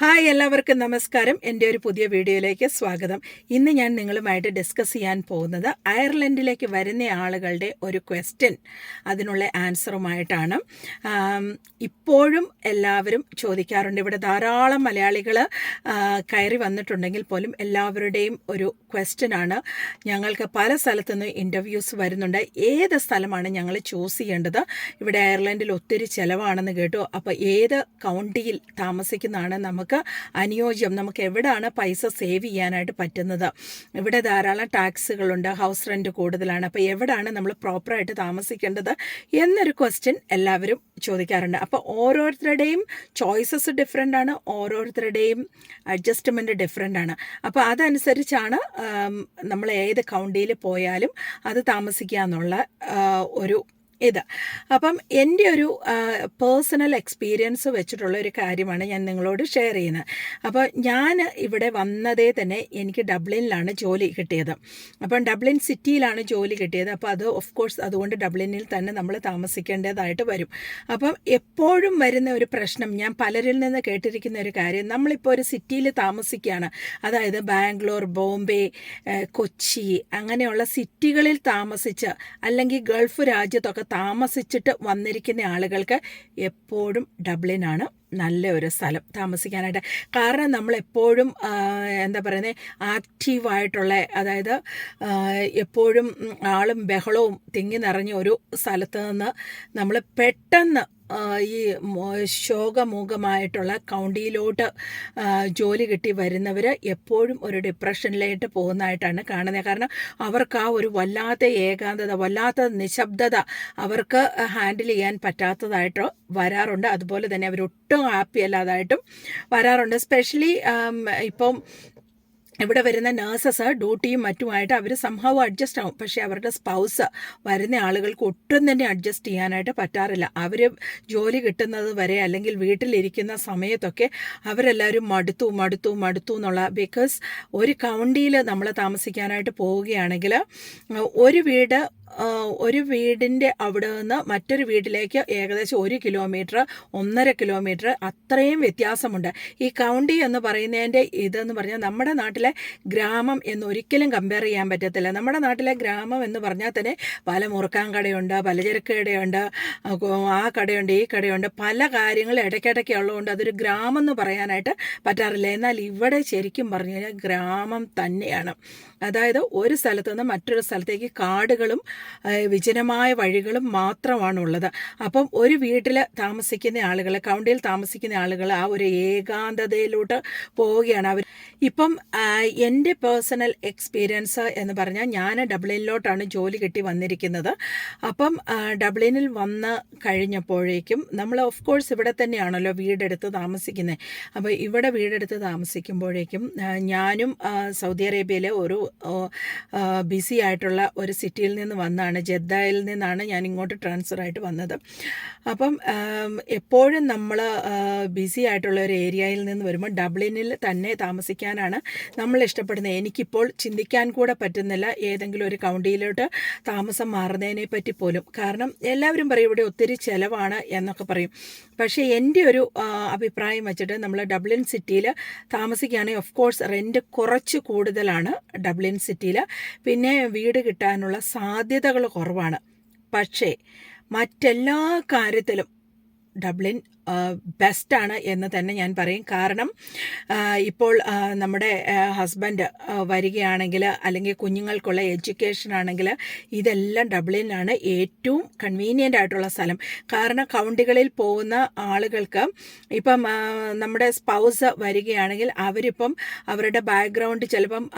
Hi എല്ലാവർക്കും നമസ്കാരം. എന്റെ ഒരു പുതിയ വീഡിയോയിലേക്ക് സ്വാഗതം. ഇന്ന് ഞാൻ നിങ്ങളുമായിട്ട് ഡിസ്കസ് ചെയ്യാൻ പോകുന്നത് അയർലൻഡിലേക്ക് വരുന്ന ആളുകളുടെ ഒരു ക്വസ്റ്റ്യൻ അതിനുള്ള ആൻസറുമായിട്ടാണ് ഇപ്പോഴും എല്ലാവരും ചോദിക്കാറുണ്ട്. ഇവിടെ ധാരാളം മലയാളികൾ കയറി വന്നിട്ടുണ്ടെങ്കിൽ പോലും എല്ലാവരുടെയും ഒരു ക്വസ്റ്റ്യൻ ആണ്. ഞങ്ങൾക്ക് പല സ്ഥലത്തുനിന്നും ഇന്റർവ്യൂസ് വരുന്നുണ്ട്. ഏത് സ്ഥലമാണ് ഞങ്ങൾ ചൂസ് ചെയ്യേണ്ടത്? ഇവിടെ അയർലൻഡിൽ ഒത്തിരി ചിലവാണെന്ന് കേട്ടു. അപ്പോൾ ഏത് കൗണ്ടിയിൽ താമസിക്കുന്നതാണ് നമുക്ക് അനുയോജ്യം നമുക്ക് എവിടെയാണ് പൈസ സേവ് ചെയ്യാനായിട്ട് പറ്റുന്നത്? ഇവിടെ ധാരാളം ടാക്സുകളുണ്ട് ഹൗസ് റെന്റ് കൂടുതലാണ്. അപ്പോൾ എവിടെയാണ് നമ്മൾ പ്രോപ്പറായിട്ട് താമസിക്കേണ്ടത് എന്നൊരു ക്വസ്റ്റ്യൻ എല്ലാവരും ചോദിക്കാറുണ്ട്. അപ്പോൾ ഓരോരുത്തരുടെയും ചോയ്സസ് ഡിഫറെന്റ് ആണ് ഓരോരുത്തരുടെയും അഡ്ജസ്റ്റ്മെന്റ് ഡിഫറെന്റ് ആണ്. അപ്പോൾ അതനുസരിച്ചാണ് നമ്മൾ ഏത് കൗണ്ടിയിൽ പോയാലും അത് താമസിക്കുക എന്നുള്ള ഒരു ഇത്. അപ്പം എന്റെ ഒരു പേഴ്സണൽ എക്സ്പീരിയൻസ് വെച്ചിട്ടുള്ള ഒരു കാര്യമാണ് ഞാൻ നിങ്ങളോട് ഷെയർ ചെയ്യുന്നത്. അപ്പോൾ ഞാൻ ഇവിടെ വന്നതേ തന്നെ എനിക്ക് ഡബ്ലിനിലാണ് ജോലി കിട്ടിയത്. അപ്പം ഡബ്ലിൻ സിറ്റിയിലാണ് ജോലി കിട്ടിയത്. അപ്പോൾ അത് ഓഫ് കോഴ്സ് അതുകൊണ്ട് ഡബ്ലിനിൽ തന്നെ നമ്മൾ താമസിക്കേണ്ടതായിട്ട് വരും. അപ്പം എപ്പോഴും വരുന്ന ഒരു പ്രശ്നം ഞാൻ പലരിൽ നിന്ന് കേട്ടിരിക്കുന്ന ഒരു കാര്യം നമ്മളിപ്പോൾ ഒരു സിറ്റിയിൽ താമസിക്കുകയാണ്. അതായത് ബാംഗ്ലൂർ ബോംബെ കൊച്ചി അങ്ങനെയുള്ള സിറ്റികളിൽ താമസിച്ച് അല്ലെങ്കിൽ ഗൾഫ് രാജ്യത്തൊക്കെ താമസിച്ചിട്ട് വന്നിരിക്കുന്ന ആളുകൾക്ക് എപ്പോഴും ഡബ്ലിനാണ് നല്ല ഒരു സ്ഥലം താമസിക്കാനായിട്ട്. കാരണം നമ്മൾ എപ്പോഴും എന്താ പറയുന്നത് ആക്റ്റീവായിട്ടുള്ള അതായത് എപ്പോഴും ആളും ബഹളവും തിങ്ങി നിറഞ്ഞ ഒരു സ്ഥലത്ത് നിന്ന് നമ്മൾ പെട്ടെന്ന് ഈ ശോകമൂകമായിട്ടുള്ള കൗണ്ടിയിലോട്ട് ജോലി കിട്ടി വരുന്നവർ എപ്പോഴും ഒരു ഡിപ്രഷനിലായിട്ട് പോകുന്നതായിട്ടാണ് കാണുന്നത്. കാരണം അവർക്ക് ആ ഒരു വല്ലാത്ത ഏകാന്തത വല്ലാത്ത നിശബ്ദത അവർക്ക് ഹാൻഡിൽ ചെയ്യാൻ പറ്റാത്തതായിട്ടോ വരാറുണ്ട്. അതുപോലെ തന്നെ അവരൊട്ടും ഹാപ്പി അല്ലാതായിട്ടും വരാറുണ്ട്. സ്പെഷ്യലി ഇപ്പം ഇവിടെ വരുന്ന നേഴ്സസ് ഡ്യൂട്ടിയും മറ്റുമായിട്ട് അവർ സംഭവം അഡ്ജസ്റ്റ് ആവും. പക്ഷേ അവരുടെ സ്പൗസ് വരുന്ന ആളുകൾക്ക് ഒട്ടും തന്നെ അഡ്ജസ്റ്റ് ചെയ്യാനായിട്ട് പറ്റാറില്ല. അവർ ജോലി കിട്ടുന്നത് വരെ അല്ലെങ്കിൽ വീട്ടിലിരിക്കുന്ന സമയത്തൊക്കെ അവരെല്ലാവരും മടുത്തു മടുത്തു മടുത്തു എന്നുള്ള ബിക്കോസ് ഒരു കൗണ്ടിയിൽ നമ്മൾ താമസിക്കാനായിട്ട് പോവുകയാണെങ്കിൽ ഒരു വീട് ഒരു വീടിന്റെ അവിടെ നിന്ന് മറ്റൊരു വീട്ടിലേക്ക് ഏകദേശം ഒരു കിലോമീറ്റർ ഒന്നര കിലോമീറ്റർ അത്രയും വ്യത്യാസമുണ്ട്. ഈ കൗണ്ടി എന്ന് പറയുന്നതിന്റെ ഇതെന്ന് പറഞ്ഞാൽ നമ്മുടെ നാട്ടിലെ ഗ്രാമം എന്ന് ഒരിക്കലും കമ്പയർ ചെയ്യാൻ പറ്റത്തില്ല. നമ്മുടെ നാട്ടിലെ ഗ്രാമം എന്ന് പറഞ്ഞാൽ തന്നെ പല മുറുക്കാൻ കടയുണ്ട് പലചരക്ക് കടയുണ്ട് ആ കടയുണ്ട് ഈ കടയുണ്ട്. പല കാര്യങ്ങളും ഇടയ്ക്കിടയ്ക്ക് ഉള്ളതുകൊണ്ട് അതൊരു ഗ്രാമം എന്ന് പറയാനായിട്ട് പറ്റാറില്ല. എന്നാൽ ഇവിടെ ശരിക്കും പറഞ്ഞു കഴിഞ്ഞാൽ ഗ്രാമം തന്നെയാണ്. അതായത് ഒരു സ്ഥലത്തുനിന്ന് മറ്റൊരു സ്ഥലത്തേക്ക് കാടുകളും വിജനമായ വഴികളും മാത്രമാണുള്ളത്. അപ്പം ഒരു വീട്ടിൽ താമസിക്കുന്ന ആളുകൾ കൗണ്ടിയിൽ താമസിക്കുന്ന ആളുകൾ ആ ഒരു ഏകാന്തതയിലോട്ട് പോവുകയാണ് അവർ. ഇപ്പം എന്റെ പേഴ്സണൽ എക്സ്പീരിയൻസ് എന്ന് പറഞ്ഞാൽ ഞാൻ ഡബ്ലിനിലോട്ടാണ് ജോലി കിട്ടി വന്നിരിക്കുന്നത്. അപ്പം ഡബ്ലിനിൽ വന്ന് കഴിഞ്ഞപ്പോഴേക്കും നമ്മൾ ഓഫ് കോഴ്സ് ഇവിടെ തന്നെയാണല്ലോ വീടെടുത്ത് താമസിക്കുന്നത് അപ്പോൾ ഇവിടെ വീടെടുത്ത് താമസിക്കുമ്പോഴേക്കും ഞാനും സൗദി അറേബ്യയിലെ ഒരു ബിസി ആയിട്ടുള്ള ഒരു സിറ്റിയിൽ നിന്ന് വന്നാണ് ജദ്ദയിൽ നിന്നാണ് ഞാൻ ഇങ്ങോട്ട് ട്രാൻസ്ഫർ ആയിട്ട് വന്നത്. അപ്പം എപ്പോഴും നമ്മൾ ബിസി ആയിട്ടുള്ള ഒരു ഏരിയയിൽ നിന്ന് വരുമ്പോൾ ഡബ്ലിനിൽ തന്നെ താമസിക്കാനാണ് നമ്മൾ ഇഷ്ടപ്പെടുന്നത്. എനിക്കിപ്പോൾ ചിന്തിക്കാൻ കൂടെ പറ്റുന്നില്ല ഏതെങ്കിലും ഒരു കൗണ്ടിയിലോട്ട് താമസം മാറുന്നതിനെ പറ്റി പോലും. കാരണം എല്ലാവരും പറയും ഇവിടെ ഒത്തിരി ചിലവാണ് എന്നൊക്കെ പറയും. പക്ഷേ എന്റെ ഒരു അഭിപ്രായം വെച്ചിട്ട് നമ്മൾ ഡബ്ലിൻ സിറ്റിയിൽ താമസിക്കുകയാണെങ്കിൽ ഓഫ് കോഴ്സ് റെന്റ് കുറച്ച് കൂടുതലാണ് ഡബ്ലിൻ സിറ്റിയിൽ. പിന്നെ വീട് കിട്ടാനുള്ള സാധ്യതകൾ കുറവാണ്. പക്ഷേ മറ്റെല്ലാ കാര്യത്തിലും ഡബ്ലിൻ ബെസ്റ്റാണ് എന്ന് തന്നെ ഞാൻ പറയും. കാരണം ഇപ്പോൾ നമ്മുടെ ഹസ്ബൻഡ് വരികയാണെങ്കിൽ അല്ലെങ്കിൽ കുഞ്ഞുങ്ങൾക്കുള്ള എഡ്യൂക്കേഷൻ ആണെങ്കിൽ ഇതെല്ലാം ഡബ്ലിനാണ് ഏറ്റവും കൺവീനിയന്റ് ആയിട്ടുള്ള സ്ഥലം. കാരണം കൗണ്ടികളിൽ പോകുന്ന ആളുകൾക്ക് ഇപ്പം നമ്മുടെ സ്പൗസ് വരികയാണെങ്കിൽ അവരിപ്പം അവരുടെ ബാക്ക്ഗ്രൗണ്ട് ചിലപ്പം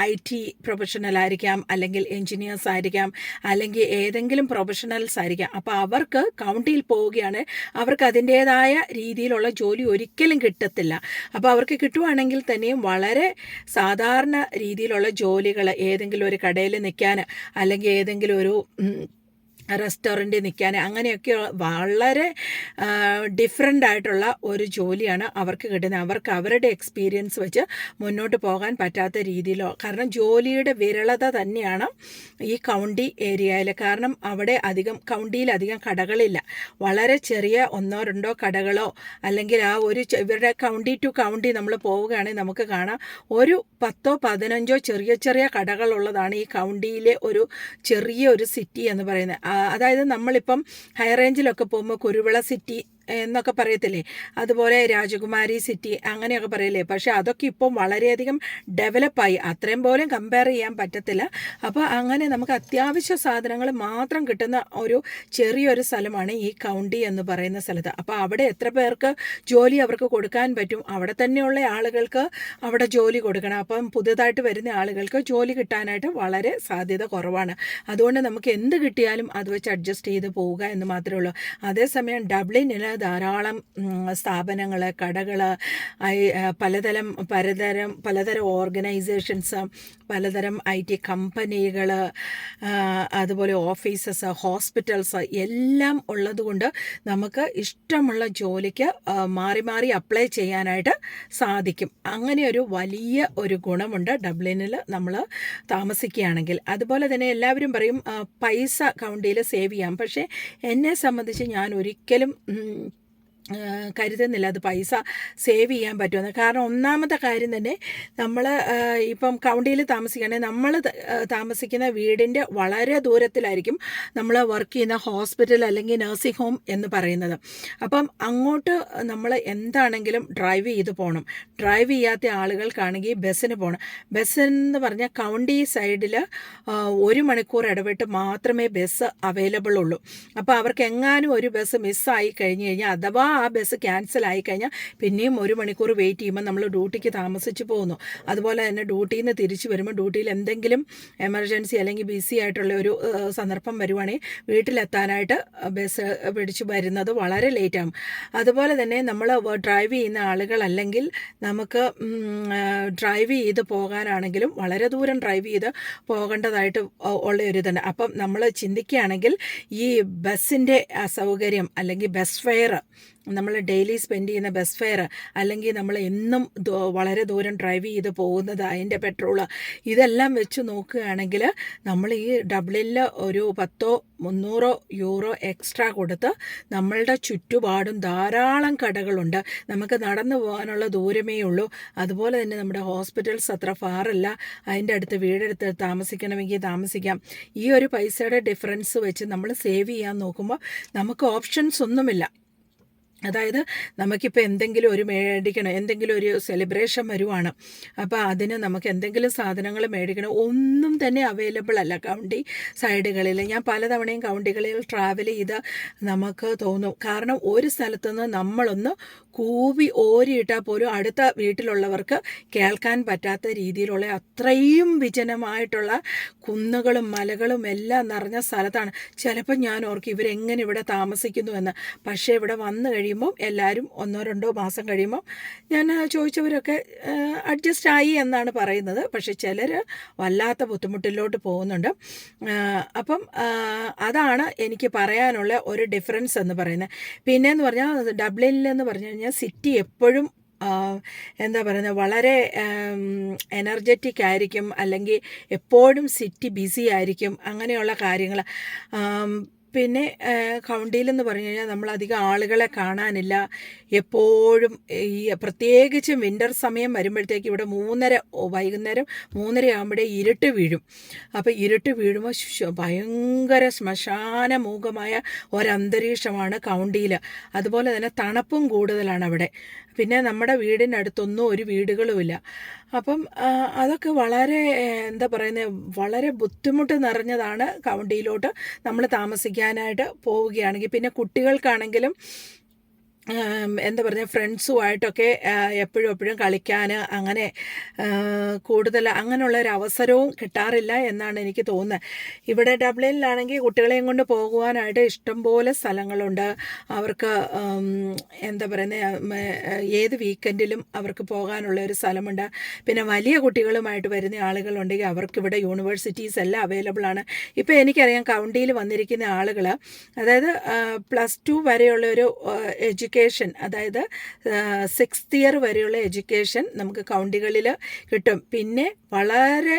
ഐ ടി പ്രൊഫഷണൽ ആയിരിക്കാം അല്ലെങ്കിൽ എൻജിനീയേഴ്സ് ആയിരിക്കാം അല്ലെങ്കിൽ ഏതെങ്കിലും പ്രൊഫഷണൽസ് ആയിരിക്കാം. അപ്പോൾ അവർക്ക് കൗണ്ടിയിൽ പോവുകയാണ് അവർക്ക് അതിന്റേതായ രീതിയിലുള്ള ജോലി ഒരിക്കലും കിട്ടത്തില്ല. അപ്പോൾ അവർക്ക് കിട്ടുവാണെങ്കിൽ തന്നെയും വളരെ സാധാരണ രീതിയിലുള്ള ജോലികൾ ഏതെങ്കിലും ഒരു കടയിൽ നിൽക്കാൻ അല്ലെങ്കിൽ ഏതെങ്കിലും ഒരു റെസ്റ്റോറന്റിൽ നിൽക്കാൻ. അങ്ങനെയൊക്കെ വളരെ ഡിഫറെന്റ് ആയിട്ടുള്ള ഒരു ജോലിയാണ് അവർക്ക് കിട്ടുന്നത്. അവർക്ക് അവരുടെ എക്സ്പീരിയൻസ് വെച്ച് മുന്നോട്ട് പോകാൻ പറ്റാത്ത രീതിയിലോ കാരണം ജോലിയുടെ വിരളത തന്നെയാണ് ഈ കൗണ്ടി ഏരിയയിൽ കാരണം അവിടെ അധികം കൗണ്ടിയിൽ അധികം കടകളില്ല. വളരെ ചെറിയ ഒന്നോ രണ്ടോ കടകളോ അല്ലെങ്കിൽ ആ ഒരു ഇവരുടെ കൗണ്ടി ടു കൗണ്ടി നമ്മൾ പോവുകയാണെങ്കിൽ നമുക്ക് കാണാം. ഒരു പത്തോ പതിനഞ്ചോ ചെറിയ ചെറിയ കടകളുള്ളതാണ് ഈ കൗണ്ടിയിലെ ഒരു ചെറിയ ഒരു സിറ്റി എന്ന് പറയുന്നത്. അതായത് നമ്മളിപ്പം ഹൈ റേഞ്ചിലൊക്കെ പോകുമ്പോൾ കുരുവിള സിറ്റി എന്നൊക്കെ പറയത്തില്ലേ? അതുപോലെ രാജകുമാരി സിറ്റി അങ്ങനെയൊക്കെ പറയല്ലേ? പക്ഷേ അതൊക്കെ ഇപ്പം വളരെയധികം ഡെവലപ്പായി അത്രയും പോലും കമ്പയർ ചെയ്യാൻ പറ്റത്തില്ല. അപ്പോൾ അങ്ങനെ നമുക്ക് അത്യാവശ്യ സാധനങ്ങൾ മാത്രം കിട്ടുന്ന ഒരു ചെറിയൊരു സ്ഥലമാണ് ഈ കൗണ്ടി എന്ന് പറയുന്ന സ്ഥലത്ത്. അപ്പോൾ അവിടെ എത്ര പേർക്ക് ജോലി അവർക്ക് കൊടുക്കാൻ പറ്റും? അവിടെ തന്നെയുള്ള ആളുകൾക്ക് അവിടെ ജോലി കൊടുക്കണം. അപ്പം പുതുതായിട്ട് വരുന്ന ആളുകൾക്ക് ജോലി കിട്ടാനായിട്ട് വളരെ സാധ്യത കുറവാണ്. അതുകൊണ്ട് നമുക്ക് എന്ത് കിട്ടിയാലും അത് വെച്ച് അഡ്ജസ്റ്റ് ചെയ്ത് പോവുക എന്ന് മാത്രമേ ഉള്ളൂ. അതേസമയം ഡബ്ലിനിൽ ധാരാളം സ്ഥാപനങ്ങൾ കടകൾ പലതരം പലതരം പലതരം ഓർഗനൈസേഷൻസ് പലതരം ഐ ടി കമ്പനികൾ അതുപോലെ ഓഫീസസ് ഹോസ്പിറ്റൽസ് എല്ലാം ഉള്ളതുകൊണ്ട് നമുക്ക് ഇഷ്ടമുള്ള ജോലിക്ക് മാറി മാറി അപ്ലൈ ചെയ്യാനായിട്ട് സാധിക്കും. അങ്ങനെ ഒരു വലിയ ഒരു ഗുണമുണ്ട് ഡബ്ലിനിൽ നമ്മൾ താമസിക്കുകയാണെങ്കിൽ. അതുപോലെ തന്നെ എല്ലാവരും പറയും പൈസ കൗണ്ടിയിൽ സേവ് ചെയ്യാം. പക്ഷേ എന്നെ സംബന്ധിച്ച് ഞാൻ ഒരിക്കലും കരുതുന്നില്ല. അത് പൈസ സേവ് ചെയ്യാൻ പറ്റുമെന്ന്. കാരണം ഒന്നാമത്തെ കാര്യം തന്നെ നമ്മൾ ഇപ്പം കൗണ്ടിയിൽ താമസിക്കുകയാണെങ്കിൽ നമ്മൾ താമസിക്കുന്ന വീടിന്റെ വളരെ ദൂരത്തിലായിരിക്കും നമ്മൾ വർക്ക് ചെയ്യുന്ന ഹോസ്പിറ്റൽ അല്ലെങ്കിൽ നഴ്സിംഗ് ഹോം എന്ന് പറയുന്നത്. അപ്പം അങ്ങോട്ട് നമ്മൾ എന്താണെങ്കിലും ഡ്രൈവ് ചെയ്ത് പോകണം ഡ്രൈവ് ചെയ്യാത്ത ആളുകൾക്കാണെങ്കിൽ ബസ്സിന് പോകണം ബസ് എന്ന് പറഞ്ഞാൽ കൗണ്ടി സൈഡിൽ ഒരു മണിക്കൂർ ഇടവിട്ട് മാത്രമേ ബസ് അവൈലബിൾ ഉള്ളൂ. അപ്പോൾ അവർക്ക് എങ്ങാനും ഒരു ബസ് മിസ്സായി കഴിഞ്ഞ് കഴിഞ്ഞാൽ അഥവാ ബസ് ക്യാൻസൽ ആയിക്കഴിഞ്ഞാൽ പിന്നെയും ഒരു മണിക്കൂർ വെയിറ്റ് ചെയ്യുമ്പോൾ നമ്മൾ ഡ്യൂട്ടിക്ക് താമസിച്ച് പോകുന്നു. അതുപോലെ തന്നെ ഡ്യൂട്ടിയിൽ നിന്ന് തിരിച്ച് വരുമ്പോൾ ഡ്യൂട്ടിയിൽ എന്തെങ്കിലും എമർജൻസി അല്ലെങ്കിൽ ബിസി ആയിട്ടുള്ള ഒരു സന്ദർഭം വരുവാണെങ്കിൽ വീട്ടിലെത്താനായിട്ട് ബസ് പിടിച്ച് വരുന്നത് വളരെ ലേറ്റാകും അതുപോലെ തന്നെ നമ്മൾ ഡ്രൈവ് ചെയ്യുന്ന ആളുകളല്ലെങ്കിൽ നമുക്ക് ഡ്രൈവ് ചെയ്ത് പോകാനാണെങ്കിലും വളരെ ദൂരം ഡ്രൈവ് ചെയ്ത് പോകേണ്ടതായിട്ട് ഉള്ള ഒരു ഇതുണ്ട്. അപ്പം നമ്മൾ ചിന്തിക്കുകയാണെങ്കിൽ ഈ ബസ്സിന്റെ അസൗകര്യം അല്ലെങ്കിൽ ബസ് ഫെയർ നമ്മൾ ഡെയിലി സ്പെൻഡ് ചെയ്യുന്ന ബസ് ഫെയർ അല്ലെങ്കിൽ നമ്മൾ എന്നും വളരെ ദൂരം ഡ്രൈവ് ചെയ്ത് പോകുന്നത് അതിന്റെ പെട്രോൾ ഇതെല്ലാം വെച്ച് നോക്കുകയാണെങ്കിൽ നമ്മൾ ഈ ഡബ്ലിനിൽ ഒരു പത്തോ മുന്നൂറോ യൂറോ എക്സ്ട്രാ കൊടുത്ത് നമ്മളുടെ ചുറ്റുപാടും ധാരാളം കടകളുണ്ട്. നമുക്ക് നടന്നു പോകാനുള്ള ദൂരമേ ഉള്ളൂ. അതുപോലെ തന്നെ നമ്മുടെ ഹോസ്പിറ്റൽസ് അത്ര ഫാറല്ല അതിന്റെ അടുത്ത് വീടെടുത്ത് താമസിക്കണമെങ്കിൽ താമസിക്കാം. ഈ ഒരു പൈസയുടെ ഡിഫറൻസ് വെച്ച് നമ്മൾ സേവ് ചെയ്യാൻ നോക്കുമ്പോൾ നമുക്ക് ഓപ്ഷൻസ് ഒന്നുമില്ല. അതായത് നമുക്കിപ്പോൾ എന്തെങ്കിലും ഒരു മേടിക്കണം എന്തെങ്കിലും ഒരു സെലിബ്രേഷൻ വരുവാണ്. അപ്പോൾ അതിന് നമുക്ക് എന്തെങ്കിലും സാധനങ്ങൾ മേടിക്കണം ഒന്നും തന്നെ അവൈലബിൾ അല്ല. കൗണ്ടി സൈഡുകളിൽ ഞാൻ പലതവണയും കൗണ്ടികളിൽ ട്രാവൽ ചെയ്ത് നമുക്ക് തോന്നും. കാരണം ഒരു സ്ഥലത്തുനിന്ന് നമ്മളൊന്ന് കൂവി ഓരിയിട്ടാൽ പോലും അടുത്ത വീട്ടിലുള്ളവർക്ക് കേൾക്കാൻ പറ്റാത്ത രീതിയിലുള്ള അത്രയും വിജനമായിട്ടുള്ള കുന്നുകളും മലകളും എല്ലാം നിറഞ്ഞ സ്ഥലത്താണ്. ചിലപ്പോൾ ഞാൻ ഓർക്കും ഇവരെങ്ങനെ ഇവിടെ താമസിക്കുന്നു എന്ന് പക്ഷേ ഇവിടെ വന്നു കഴിയുമ്പോൾ എല്ലാവരും ഒന്നോ രണ്ടോ മാസം കഴിയുമ്പോൾ ഞാൻ ചോദിച്ചവരൊക്കെ അഡ്ജസ്റ്റ് ആയി എന്നാണ് പറയുന്നത്. പക്ഷേ ചിലർ വല്ലാത്ത ബുദ്ധിമുട്ടിലോട്ട് പോകുന്നുണ്ട്. അപ്പം അതാണ് എനിക്ക് പറയാനുള്ള ഒരു ഡിഫറൻസ് എന്ന് പറയുന്നത്. പിന്നെ എന്ന് പറഞ്ഞാൽ ഡബ്ലിനിൽ എന്ന് പറഞ്ഞു കഴിഞ്ഞാൽ സിറ്റി എപ്പോഴും എന്താ പറയുന്നത് വളരെ എനർജറ്റിക് ആയിരിക്കും. അല്ലെങ്കിൽ എപ്പോഴും സിറ്റി ബിസി ആയിരിക്കും. അങ്ങനെയുള്ള കാര്യങ്ങൾ പിന്നെ കൗണ്ടിയിലെന്ന് പറഞ്ഞു കഴിഞ്ഞാൽ നമ്മൾ നമ്മളധികം ആളുകളെ കാണാനില്ല. എപ്പോഴും ഈ പ്രത്യേകിച്ചും വിന്റർ സമയം വരുമ്പോഴത്തേക്ക് ഇവിടെ മൂന്നര വൈകുന്നേരം മൂന്നര ആകുമ്പോഴേ ഇരുട്ട് വീഴും. അപ്പോൾ ഇരുട്ട് വീഴുമ്പോൾ ഭയങ്കര ശ്മശാനമൂഖമായ ഒരന്തരീക്ഷമാണ് കൗണ്ടിയിൽ അതുപോലെ തന്നെ തണുപ്പും കൂടുതലാണ് അവിടെ. പിന്നെ നമ്മുടെ വീടിനടുത്തൊന്നും ഒരു വീടുകളുമില്ല അപ്പം അതൊക്കെ വളരെ എന്താ പറയുന്നത് വളരെ ബുദ്ധിമുട്ട് നിറഞ്ഞതാണ് കൗണ്ടിയിലോട്ട് നമ്മൾ താമസിക്കാനായിട്ട് പോവുകയാണെങ്കിൽ പിന്നെ കുട്ടികൾക്കാണെങ്കിലും എന്താ പറയുക ഫ്രണ്ട്സുമായിട്ടൊക്കെ എപ്പോഴും എപ്പോഴും കളിക്കാൻ അങ്ങനെ കൂടുതൽ അങ്ങനെയുള്ള ഒരു അവസരവും കിട്ടാറില്ല എന്നാണ് എനിക്ക് തോന്നുന്നത് ഇവിടെ ഡബ്ലിനിലാണെങ്കിൽ കുട്ടികളെയും കൊണ്ട് പോകുവാനായിട്ട് ഇഷ്ടംപോലെ സ്ഥലങ്ങളുണ്ട്. അവർക്ക് എന്താ പറയുന്നത് ഏത് വീക്കെൻഡിലും അവർക്ക് പോകാനുള്ള ഒരു സ്ഥലമുണ്ട്. പിന്നെ വലിയ കുട്ടികളുമായിട്ട് വരുന്ന ആളുകളുണ്ടെങ്കിൽ അവർക്കിവിടെ യൂണിവേഴ്സിറ്റീസ് എല്ലാം അവൈലബിൾ ആണ്. ഇപ്പോൾ എനിക്കറിയാം കൗണ്ടിയിൽ വന്നിരിക്കുന്ന ആളുകൾ അതായത് പ്ലസ് ടു വരെയുള്ള ഒരു എഡ്യൂക്കേഷൻ അതായത് സിക്സ്ത് ഇയർ വരെയുള്ള എഡ്യൂക്കേഷൻ നമുക്ക് കൗണ്ടികളിൽ കിട്ടും. പിന്നെ വളരെ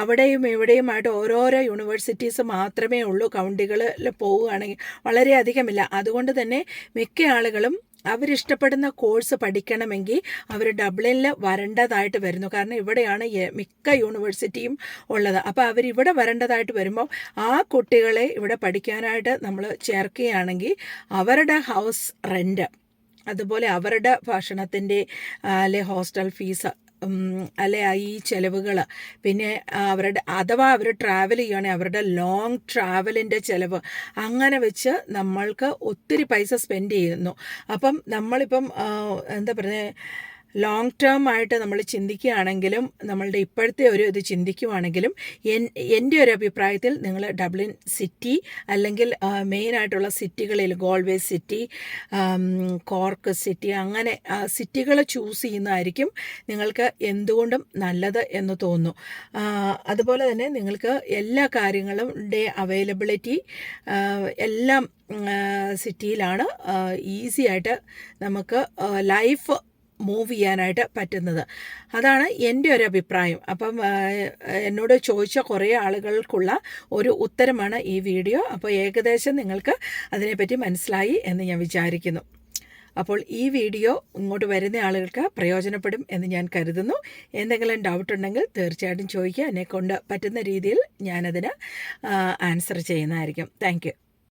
അവിടെയും ഇവിടെയുമായിട്ട് ഓരോരോ യൂണിവേഴ്സിറ്റീസ് മാത്രമേ ഉള്ളൂ കൗണ്ടികളിൽ പോവുകയാണെങ്കിൽ. വളരെയധികമില്ല അതുകൊണ്ട് തന്നെ മിക്ക ആളുകളും അവരിഷ്ടപ്പെടുന്ന കോഴ്സ് പഠിക്കണമെങ്കിൽ അവർ ഡബ്ലിനിൽ വരേണ്ടതായിട്ട് വരുന്നു. കാരണം ഇവിടെയാണ് മിക്ക യൂണിവേഴ്സിറ്റിയും ഉള്ളത്. അപ്പോൾ അവരിവിടെ വരേണ്ടതായിട്ട് വരുമ്പോൾ ആ കുട്ടികളെ ഇവിടെ പഠിക്കാനായിട്ട് നമ്മൾ ചേർക്കുകയാണെങ്കിൽ അവരുടെ ഹൗസ് റെന്റ് അതുപോലെ അവരുടെ ഭക്ഷണത്തിന്റെ അല്ലെ ഹോസ്റ്റൽ ഫീസ് അല്ലെ ഈ ചിലവുകൾ പിന്നെ അവരുടെ അഥവാ അവർ ട്രാവൽ ചെയ്യുകയാണെങ്കിൽ അവരുടെ ലോങ് ട്രാവലിന്റെ ചിലവ്. അങ്ങനെ വെച്ച് നമ്മൾക്ക് ഒത്തിരി പൈസ സ്പെൻഡ് ചെയ്യുന്നു. അപ്പം നമ്മളിപ്പം എന്താ പറയുക ലോങ് ടേം ആയിട്ട് നമ്മൾ ചിന്തിക്കുകയാണെങ്കിലും നമ്മളുടെ ഇപ്പോഴത്തെ ഒരു ഇത് ചിന്തിക്കുവാണെങ്കിലും എന്റെ ഒരു അഭിപ്രായത്തിൽ നിങ്ങൾ ഡബ്ലിൻ സിറ്റി അല്ലെങ്കിൽ മെയിനായിട്ടുള്ള സിറ്റികളിൽ ഗോൾവേ സിറ്റി കോർക്ക് സിറ്റി അങ്ങനെ സിറ്റികൾ ചൂസ് ചെയ്യുന്നതായിരിക്കും നിങ്ങൾക്ക് എന്തുകൊണ്ടും നല്ലത് എന്ന് തോന്നുന്നു. അതുപോലെ തന്നെ നിങ്ങൾക്ക് എല്ലാ കാര്യങ്ങളും ഡേ അവൈലബിലിറ്റി എല്ലാം സിറ്റിയിലാണ് ഈസി ആയിട്ട് നമുക്ക് ലൈഫ് മൂവ് ചെയ്യാനായിട്ട് പറ്റുന്നത്. അതാണ് എന്റെ ഒരു അഭിപ്രായം. അപ്പം എന്നോട് ചോദിച്ച കുറേ ആളുകൾക്കുള്ള ഒരു ഉത്തരമാണ് ഈ വീഡിയോ. അപ്പോൾ ഏകദേശം നിങ്ങൾക്ക് അതിനെപ്പറ്റി മനസ്സിലായി എന്ന് ഞാൻ വിചാരിക്കുന്നു. അപ്പോൾ ഈ വീഡിയോ ഇങ്ങോട്ട് വരുന്ന ആളുകൾക്ക് പ്രയോജനപ്പെടും എന്ന് ഞാൻ കരുതുന്നു. എന്തെങ്കിലും ഡൗട്ട് ഉണ്ടെങ്കിൽ തീർച്ചയായിട്ടും ചോദിക്കുക. എന്നെ കൊണ്ട് പറ്റുന്ന രീതിയിൽ ഞാനതിന് ആൻസർ ചെയ്യുന്നതായിരിക്കും. താങ്ക്